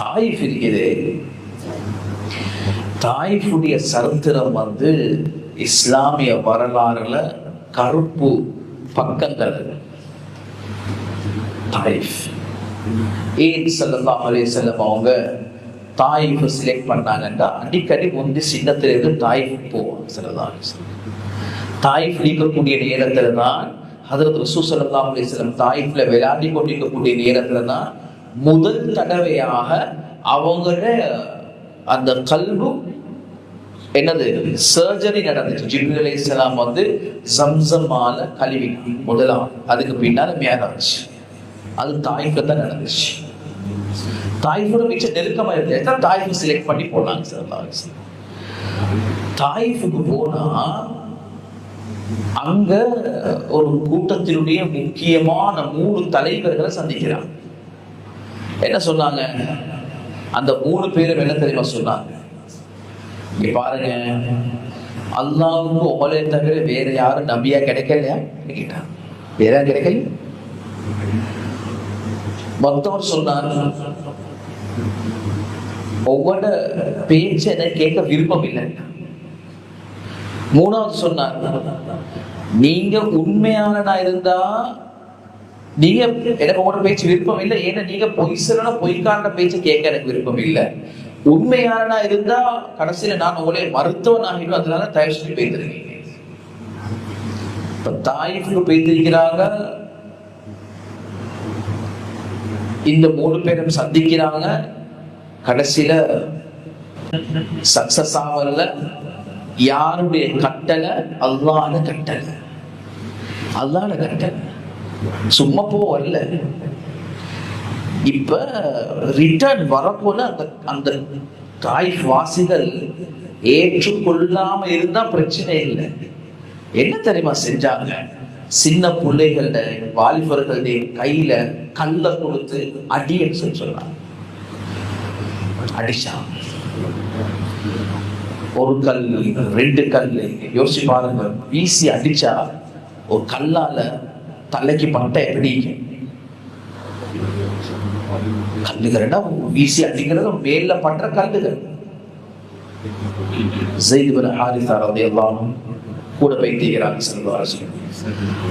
தாயிஃப் இருக்குது தாயிஃபுடைய சரித்திரம் வந்து இஸ்லாமிய வரலாறுல கருப்பு பக்கங்கள். தாயிஃப். ஏன் சல்லல்லாஹு அலே செல்லம் அவங்க தாயிஃப் செலக்ட் பண்ணாங்கன்னா அடிக்கடி முந்தி சின்னத்திலிருந்து தாயிஃப் போவாங்க சல்லல்லாஹு தாயிஃப் இருக்கக்கூடிய நேரத்துல தான் ஹதரத் ரசூ சல்லல்லாஹு அலே செல்லம் தாயிஃப்ல விளையாடி கொண்டிருக்கக்கூடிய நேரத்துல தான் முதல் தடவையாக அவங்கள அந்த கல்வு என்னது? சர்ஜரி நடந்துச்சு. ஜிப்ரி அலைஹிஸ்ஸலாம் வந்து ஜம்சமால கழுவி முதலாம். அதுக்கு பின்னால மேராஜ் அது தாய்க்கு தான் நடந்துச்சு. தாய்ஃபோட மிச்ச நெருக்கமா இருந்தது தாய்ஃபு செலக்ட் பண்ணி போனாங்க சார் தாய்ஃபுக்கு போனா அங்க ஒரு கூட்டத்தினுடைய முக்கியமான மூணு தலைவர்களை சந்திக்கிறாங்க. என்ன சொன்னாங்க? அந்த மூணு பேரும் என்ன தெரியுமா சொன்னாங்க? இங்க பாருங்க. அல்லாவுக்கு உங்களே தவிர வேற யாரும் நம்பியா கிடைக்கலையா? கேட்டான் வேற யாரும் கிடைக்கல மத்தவர் சொன்னார் ஒவ்வொரு பேச்சு என்ன கேட்க விருப்பம் இல்லை. மூணாவது சொன்னார் நீங்க உண்மையானனா இருந்தா நீங்க எனக்கு உங்களோட பேச்சு விருப்பம் இல்லை. ஏன்னா நீங்க பொய் சொல்லணும் பொய்க்கான பேச்சு கேட்க எனக்கு விருப்பம் இல்லை. உண்மையானனா இருந்தா கடைசியில நான் உங்களே மருத்துவன் ஆகிடும். அதனால தயவு செஞ்சு பேசிருக்கீங்க இப்ப தாய்க்கு பேசிருக்கிறாங்க இந்த மூணு பேரும் சந்திக்கிறாங்க. கடைசியில சக்சஸ் ஆகல. யாருடைய கட்டளை? அல்லாத கட்டளை. அல்லாத கட்டளை. சும்மா போ வரல. இப்ப ரிட்டர்ன் வரப்போல அந்த அந்த தாய் வாசிகள் ஏற்றுக்கொள்ளாம இருந்தா பிரச்சனை இல்லை. என்ன தெரியுமா செஞ்சாங்க? சின்ன பிள்ளைகள வாலிபர்களுடைய கையில கல்ல கொடுத்து அடியன்னு சொல்றாங்க அடிச்சா. ஒரு கல் ரெண்டு கல். யோசிச்சு பாருங்க. வீசி அடிச்சா ஒரு கல்லால தலைக்கு பட்ட எப்படி கல்லுகள்னா வீசி அடிக்கிறது மேல பண்ற கல்லுகள் ஜெயிதுபன் ஹாரிசா ரலியல்லாஹு கூட வைத்திருக்கிறாங்க செல்வாரசு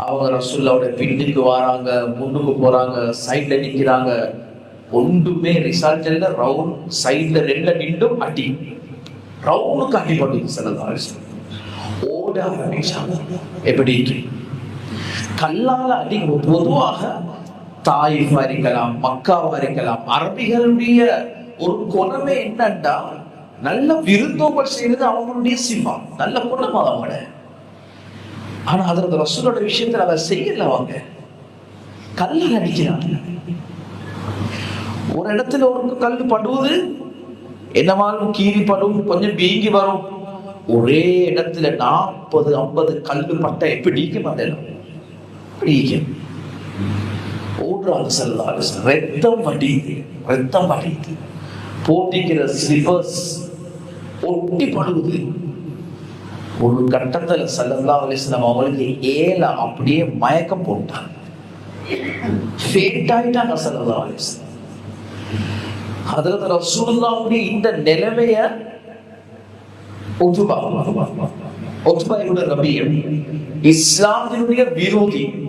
அவங்க ரசூல்லாவோட பின்னுக்கு வராங்க முன்னுக்கு போறாங்க சைட்ல நிக்கிறாங்க ஒன்றுமே ரிசல்ட் இல்லை ரவுண்ட் சைட்ல ரெண்டுல நின்றும் அடி ரவுண்டுக்கு அடி பண்ணுது செல்வாரசு ஓட ஆரம்பிச்சாங்க எப்படி கல்லால் அடி பொதுவாக தாயிஃபா இருக்கலாம் மக்காவா இருக்கலாம் அரபிகளுடைய ஒரு குணமே என்னன்னா நல்ல விருந்தோம்பல் செய்யறது அவங்களுடைய சிம்மம் நல்ல குணம் அவங்கள. ஆனா அதற்கு ரசூலோட விஷயத்துல அதை செய்யல அவங்க. கல்லால் அடிக்கிறாங்க. ஒரு இடத்துல ஒரு கல் படுவது என்னவாலும் கீறி படும் கொஞ்சம் வீங்கி வரும். ஒரே இடத்துல நாற்பது ஐம்பது கல் பட்ட எப்படி ஈக்கும் அந்த இடம் எப்படி செல்லாது ரத்தம் வடியுது ரத்தம் வடியுது. போட்டிக்கிற ஸ்லிப்பர்ஸ் ஒட்டி படுவது ஒரு கட்டத்துல சல்லல்லா அலிஸ்லாம் அவங்களுக்கு ஏல அப்படியே மயக்கம் போட்டாங்க ஃபேட் ஆயிட்டாங்க சல்லல்லா அலிஸ்லாம் அதுல ரசூலுல்லாவுடைய இந்த நிலைமைய ஒத்துபா ஒத்துபா இவங்க ரபியம் இஸ்லாத்தினுடைய விரோதி.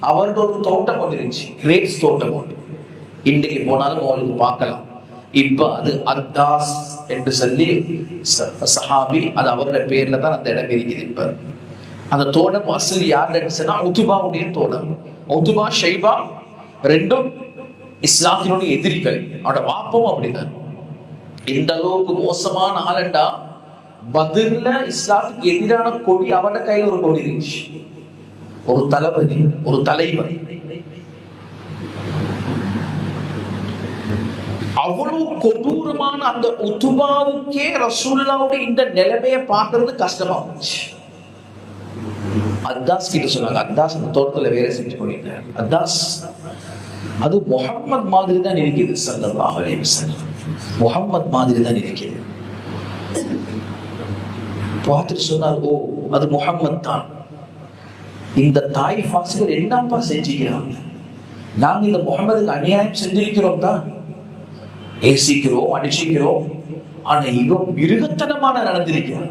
அவருக்கு ஒரு தோட்டம் ஒன்று இருந்துச்சு. கிரேப்ஸ் தோட்டம் ஒன்று. இன்றைக்கு போனாலும் அவளுக்கு பார்க்கலாம். இப்ப அது அத்தாஸ் என்று சொல்லி ச- சஹாபி அது அவருடைய பேர்ல தான் அந்த இடம் இருக்குது இப்ப. அந்த தோட்டம் அசல் யாருன்னு சொன்னா உத்துபாவுடைய தோட்டம். உத்துபா ஷைபா ரெண்டும் இஸ்லாத்தினுடைய எதிரிகள். அவனோட வாப்பம் அப்படிதான் இந்த அளவுக்கு மோசமான ஆளண்டா? பதில்ல இஸ்லாத்துக்கு எதிரான கொடி அவன கையில ஒரு கொடி இருந்துச்சு. ஒரு தளபதி ஒரு தலைவர். அவ்வளவு கொடூரமான அந்த உத்துபாவுக்கே ரசூல்லாவுடைய இந்த நிலைமையை பார்க்கறது கஷ்டமா இருந்துச்சு அத்தாஸ் கிட்ட சொன்னாங்க அத்தாஸ் அந்த தோட்டத்துல வேலை செஞ்சு பண்ணிருக்காரு அத்தாஸ் அது முஹம்மத் மாதிரி தான் இருக்குது சல்லல்லாஹு அலைஹி வஸல்லம். முஹம்மத் மாதிரி தான் இருக்குது. பார்த்துட்டு சொன்னார் ஓ அது முஹம்மத் தான். இந்த தாய் வாசிகள் என்னப்பா செஞ்சுக்கிறாங்க? நாங்க இந்த முகமதுக்கு அநியாயம் செஞ்சிருக்கிறோம் தான் ஏசிக்கிறோம் அடிச்சுக்கிறோம். ஆனா இவன் மிருகத்தனமான நடந்திருக்கிறான்.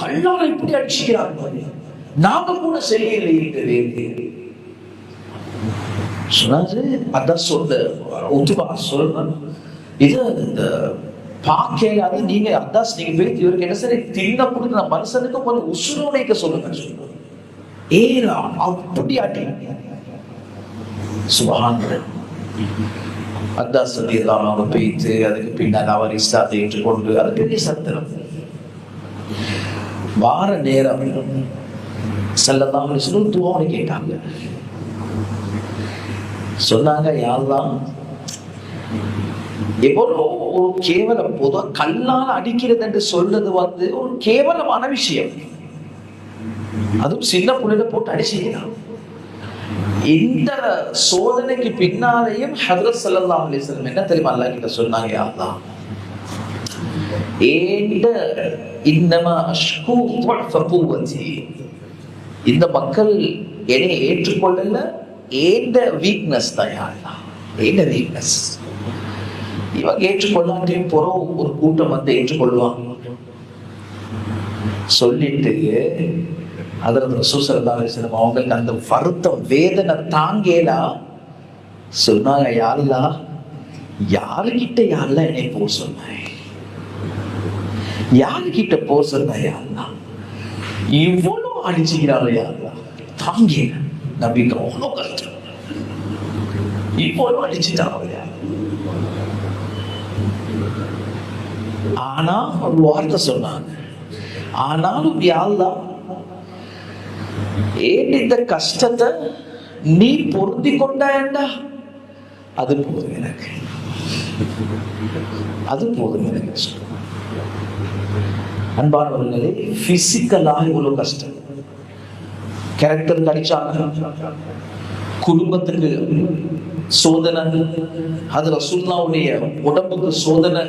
கல்லால இப்படி அடிச்சுக்கிறாங்க நாங்க கூட சரியில்லை இந்த சொன்னாரு அதான் சொல்ல ஒத்துவா சொல்லணும். இது இந்த பாக்கையாது நீங்க அதான் நீங்க போய் இவருக்கு என்ன சரி தின்ன கொடுக்குற மனுஷனுக்கு கொஞ்சம் உசுரோடைக்க சொல்லுங்க சொல்லுங்க. ஏறா அப்படி அடி சுபஹான் அதான் சத்தியெல்லாம் அவங்க பேய்த்து அதுக்கு பின்னால் அவர் இஸ்லாத்தை ஏற்றுக்கொண்டு அது பெரிய சத்திரம். வார நேரம் செல்லதாமல் சொல்லி துவான்னு கேட்டாங்க. சொன்னாங்க யாரெல்லாம் எவ்வளோ ஒரு கேவலம் பொதுவாக கல்லால் அடிக்கிறது என்று சொல்றது வந்து ஒரு கேவலமான விஷயம். அதுவும் சின்ன பிள்ளைல போட்டு அடிச்சிருக்கிறான் இந்த சோதனைக்கு பின்னாலேயும் ஹதரத் சல்லா அலிஸ்லம் என்ன தெரியுமா அல்லா கிட்ட சொன்னாங்க அல்லா ஏண்ட இன்னமா அஷ்கு ஃபபூவதி இந்த மக்கள் என்னை ஏற்றுக்கொள்ளல ஏண்ட வீக்னஸ் தான் யாருலா ஏண்ட வீக்னஸ் இவங்க ஏற்றுக்கொள்ளாட்டையும் புறம் ஒரு கூட்டம் வந்து ஏற்றுக்கொள்வாங்க. சொல்லிட்டு அதில் ரசூசரதாசனம் அவங்களுக்கு அந்த வருத்தம் வேதனை தாங்கேலா சொன்னாங்க யாருலா யாருக்கிட்ட யாரெல்லாம் என்னை போ சொன்ன? யாருக்கிட்ட போ சொன்ன யாருலா இவ்வளவு அடிச்சுக்கிறாரு யாருலா தாங்கேல நம்பிக்கை அவ்வளோ கஷ்டம். இவ்வளவு அடிச்சுட்டாங்க யார் ஆனா ஒரு வார்த்தை சொன்னாங்க. ஆனாலும் யாழ்தான் ஏன் இந்த கஷ்டத்தை நீ பொருந்தி கொண்டாயண்டா? அது போதும் எனக்கு. அது போதும் எனக்கு அன்பானவர்களே பிசிக்கலாக இவ்வளவு கஷ்டம். கேரக்டர் கடிச்சாங்க குடும்பத்துக்கு சோதனை. அது ரசூல்லாவுடைய உடம்புக்கு சோதனை.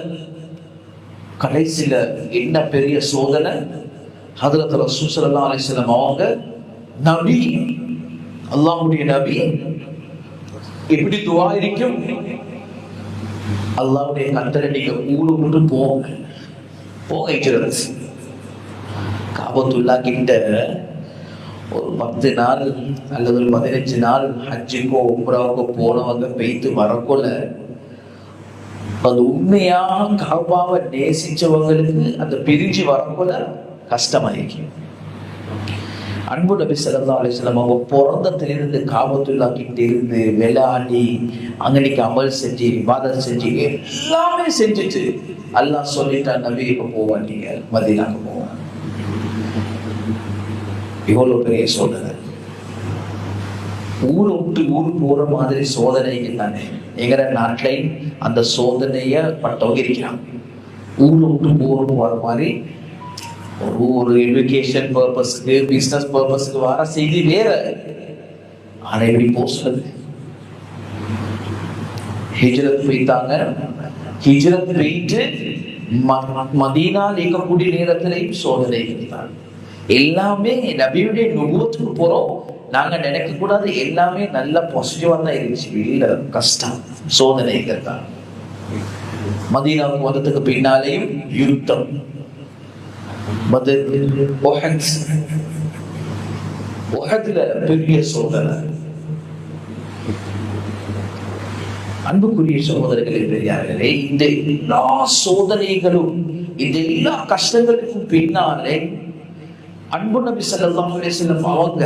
கடைசியில என்ன பெரிய சோதனை? ஹதரத் ரசூல் ஸல்லல்லாஹு அலைஹி அவங்க நபி அல்லாஹுடைய நபி. எப்படி துவா இருக்கும் அல்லாஹ்வுடைய கத்தரை நீங்க ஊரு கொண்டு போங்க. போக ஹிஜ்ரத் காபத்துல்லா கிட்ட ஒரு பத்து நாள் அல்லது ஒரு பதினஞ்சு நாள் ஹஜ்ஜுக்கோ உம்ராவுக்கோ போனவங்க பெய்து வரக்குள்ள அது உண்மையா காபாவை நேசிச்சவங்களுக்கு அந்த பிரிஞ்சு வரக்குள்ள கஷ்டமாயிருக்கு. அன்பு நபி ஸல்லல்லாஹு அலிஸ்லாம் அவங்க பிறந்தத்திலிருந்து காபத்துல்லா கிட்ட இருந்து விளையாடி அங்கனைக்கு அமல் செஞ்சு விவாதம் செஞ்சு எல்லாமே செஞ்சுட்டு அல்லாஹ் சொல்லிட்டா நபி போவா நீங்க மதீனாக்கு போவாங்க இவ்வளவு பெரிய சோதனை. ஊரை விட்டு ஊர் போற மாதிரி சோதனைகள் தானே எங்கிற நாட்டிலையும் அந்த சோதனைய பட்டவங்க இருக்கிறாங்க. ஊரை விட்டு ஊர் போற மாதிரி ஒரு ஒரு எஜுகேஷன் பர்பஸ்க்கு பிஸ்னஸ் பர்பஸ்க்கு வர செய்தி வேற. ஆனா எப்படி போசுறது ஹிஜ்ரத் போயிட்டாங்க. ஹிஜ்ரத் போயிட்டு ம- இருக்கக்கூடிய நேரத்திலையும் சோதனை இருந்தாங்க எல்லாமே நபியுடைய நுபுவத்துக்கு போறோம். நாங்க நினைக்க கூடாது எல்லாமே நல்ல பாசிட்டிவா தான் இருந்துச்சு. இல்ல கஷ்டம் சோதனைகள் தான் மதீனாவுக்கு வந்ததுக்கு பின்னாலேயும் யுத்தம். மது ஒஹன்ஸ் ஒஹத்ல பெரிய சோதனை. அன்புக்குரிய சகோதரர்களே பெரியார்களே இந்த எல்லா சோதனைகளும் இந்த எல்லா கஷ்டங்களுக்கும் பின்னாலே அன்பு நபி ஸல்லல்லாஹு அலைஹி அவங்க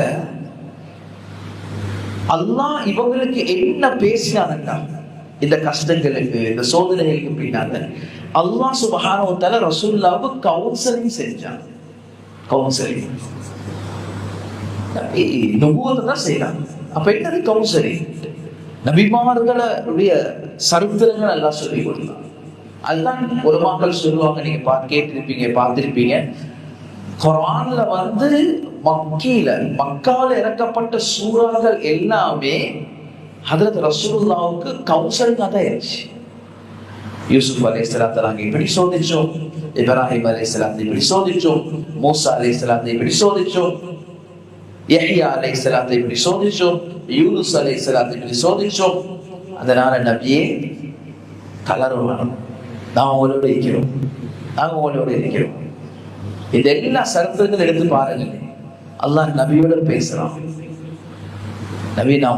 அல்லாஹ் இவங்களுக்கு என்ன பேசினாங்க இந்த கஷ்டங்களுக்கு இந்த சோதனைகளுக்கு பின்னால அல்லாஹ் சுபஹானஹு வ கவுன்சிலிங் செஞ்சாங்க. கவுன்சிலிங். நபுவத்தை தான் செய்யறாங்க அப்ப என்னது கவுன்சிலிங்? நபிமார்களுடைய சரித்திரங்கள் எல்லாம் சொல்லி கொடுத்தான். அதுதான் ஒரு மக்கள் சொல்லுவாங்க நீங்க பா கேட்டிருப்பீங்க பார்த்திருப்பீங்க. குரான்ல வந்து மக்கியில மக்கால இறக்கப்பட்ட சூறாக்கள் எல்லாமே ഹദ്രത്ത് റസൂലുള്ളാഹുക്ക് കൗൺസിൽ അതയച്ചു യൂസുഫ് അലൈഹി സ്വലാത്തലാങ്കി പിടിച്ചോദിച്ചു ഇബ്രാഹിം അലൈഹി സ്വലാത്തിനെ പിടിച്ചോദിച്ചു മൂസ അലൈഹി സ്വലാത്തിനെ പിടിച്ചോദിച്ചു യഹിയ അലൈഹി സ്വലാത്തിനെ പിടിച്ചോദിച്ചു യൂനുസ് അലൈഹി സ്വലാത്തിനെ പിടിച്ചോദിച്ചു അതിനാണ് നബിയെ കളറ് നാം ഓരോടെ ഇരിക്കണം. നാം ഓരോടെ ഇരിക്കണം. ഇതെല്ലാ സ്ഥലത്തു നിന്ന് എടുത്ത് പാരുന്നില്ലേ അള്ളാഹ് നബിയോട് പേസണം. നബി നാം